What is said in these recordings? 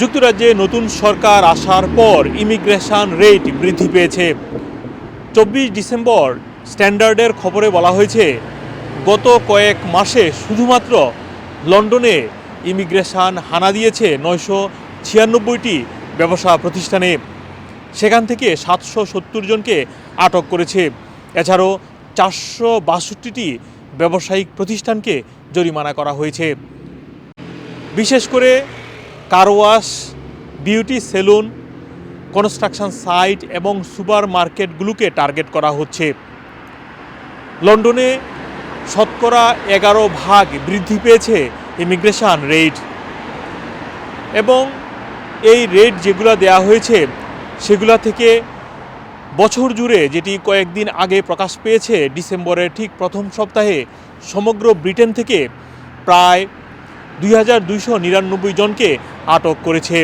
যুক্তরাজ্যে নতুন সরকার আসার পর ইমিগ্রেশন রেট বৃদ্ধি পেয়েছে। চব্বিশ ডিসেম্বর স্ট্যান্ডার্ডের খবরে বলা হয়েছে, গত কয়েক মাসে শুধুমাত্র লন্ডনে ইমিগ্রেশন হানা দিয়েছে নয়শো ছিয়ানব্বইটি ব্যবসা প্রতিষ্ঠানে। সেখান থেকে সাতশো সত্তর জনকে আটক করেছে। এছাড়াও চারশো বাষট্টিটি ব্যবসায়িক প্রতিষ্ঠানকে জরিমানা করা হয়েছে। বিশেষ করে car wash beauty salon, construction site এবং সুপার মার্কেটগুলোকে টার্গেট করা হচ্ছে। লন্ডনে শতকরা এগারো ভাগ বৃদ্ধি পেয়েছে ইমিগ্রেশন রেট এবং এই রেট যেগুলো দেয়া হয়েছে, সেগুলা থেকে বছর জুড়ে যেটি কয়েকদিন আগে প্রকাশ পেয়েছে, ডিসেম্বরের ঠিক প্রথম সপ্তাহে সমগ্র ব্রিটেন থেকে প্রায় দুই হাজার দুইশো নিরানব্বই জনকে আটক করেছে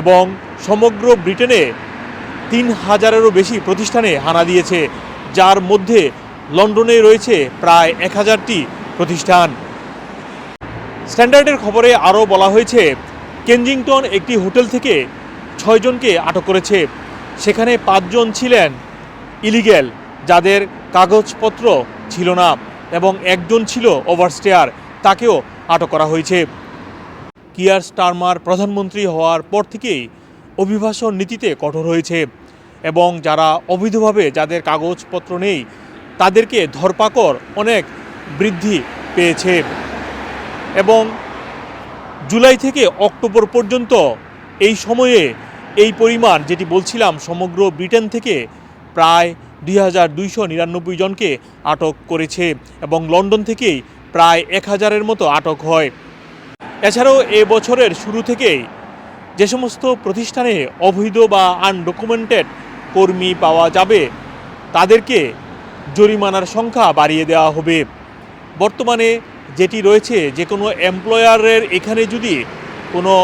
এবং সমগ্র ব্রিটেনে তিন হাজারেরও বেশি প্রতিষ্ঠানে হানা দিয়েছে, যার মধ্যে লন্ডনে রয়েছে প্রায় এক হাজারটি প্রতিষ্ঠান। স্ট্যান্ডার্ডের খবরে আরও বলা হয়েছে, কেনজিংটন একটি হোটেল থেকে ছয়জনকে আটক করেছে। সেখানে পাঁচজন ছিলেন ইলিগেল যাদের কাগজপত্র ছিল না, এবং একজন ছিল ওভারস্টেয়ার, তাকেও আটক করা হয়েছে। কিয়ার স্টারমার প্রধানমন্ত্রী হওয়ার পর থেকেই অভিবাসন নীতিতে কঠোর হয়েছে এবং যারা অবৈধভাবে যাদের কাগজপত্র নেই, তাদেরকে ধরপাকড় অনেক বৃদ্ধি পেয়েছে এবং জুলাই থেকে অক্টোবর পর্যন্ত এই সময়ে এই পরিমাণ যেটি বলছিলাম, সমগ্র ব্রিটেন থেকে প্রায় দুই হাজার দুইশো নিরানব্বই জনকে আটক করেছে এবং লন্ডন থেকেই প্রায় এক হাজারের মতো আটক হয়। এছাড়াও এ বছরের শুরু থেকেই যে সমস্ত প্রতিষ্ঠানে অবৈধ বা আনডকুমেন্টেড কর্মী পাওয়া যাবে, তাদেরকে জরিমানার সংখ্যা বাড়িয়ে দেওয়া হবে। বর্তমানে যেটি রয়েছে যে কোনো এমপ্লয়ারের এখানে যদি কোনো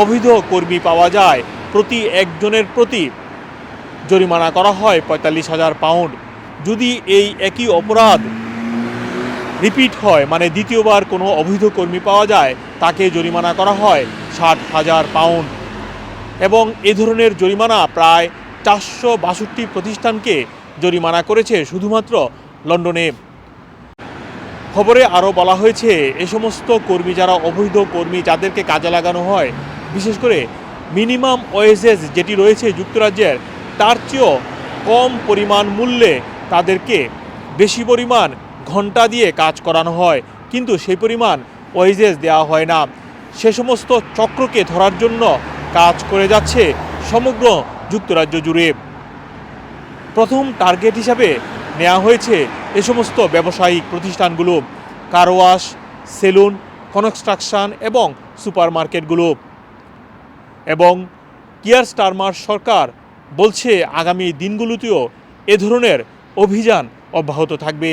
অবৈধ কর্মী পাওয়া যায়, প্রতি একজনের প্রতি জরিমানা করা হয় পঁয়তাল্লিশ হাজার পাউন্ড। যদি এই একই অপরাধ রিপিট হয় মানে দ্বিতীয়বার কোনো অবৈধ কর্মী পাওয়া যায়, তাকে জরিমানা করা হয় ষাট হাজার পাউন্ড। এবং এ ধরনের জরিমানা প্রায় চারশো বাষট্টি প্রতিষ্ঠানকে জরিমানা করেছে শুধুমাত্র লন্ডনে। খবরে আরও বলা হয়েছে, এ সমস্ত কর্মী যারা অবৈধ কর্মী যাদেরকে কাজে লাগানো হয়, বিশেষ করে মিনিমাম ওয়েজেস যেটি রয়েছে যুক্তরাজ্যের, তার চেয়েও কম পরিমাণ মূল্যে তাদেরকে বেশি পরিমাণ ঘণ্টা দিয়ে কাজ করানো হয়, কিন্তু সেই পরিমাণ ওয়েজেস দেওয়া হয় না। সে সমস্ত চক্রকে ধরার জন্য কাজ করে যাচ্ছে সমগ্র যুক্তরাজ্য জুড়ে। প্রথম টার্গেট হিসাবে নেওয়া হয়েছে এ সমস্ত ব্যবসায়িক প্রতিষ্ঠানগুলো কারওয়াশ সেলুন, কনস্ট্রাকশন এবং সুপারমার্কেটগুলো। এবং কিয়ার স্টারমার সরকার বলছে, আগামী দিনগুলোতেও এ ধরনের অভিযান অব্যাহত থাকবে।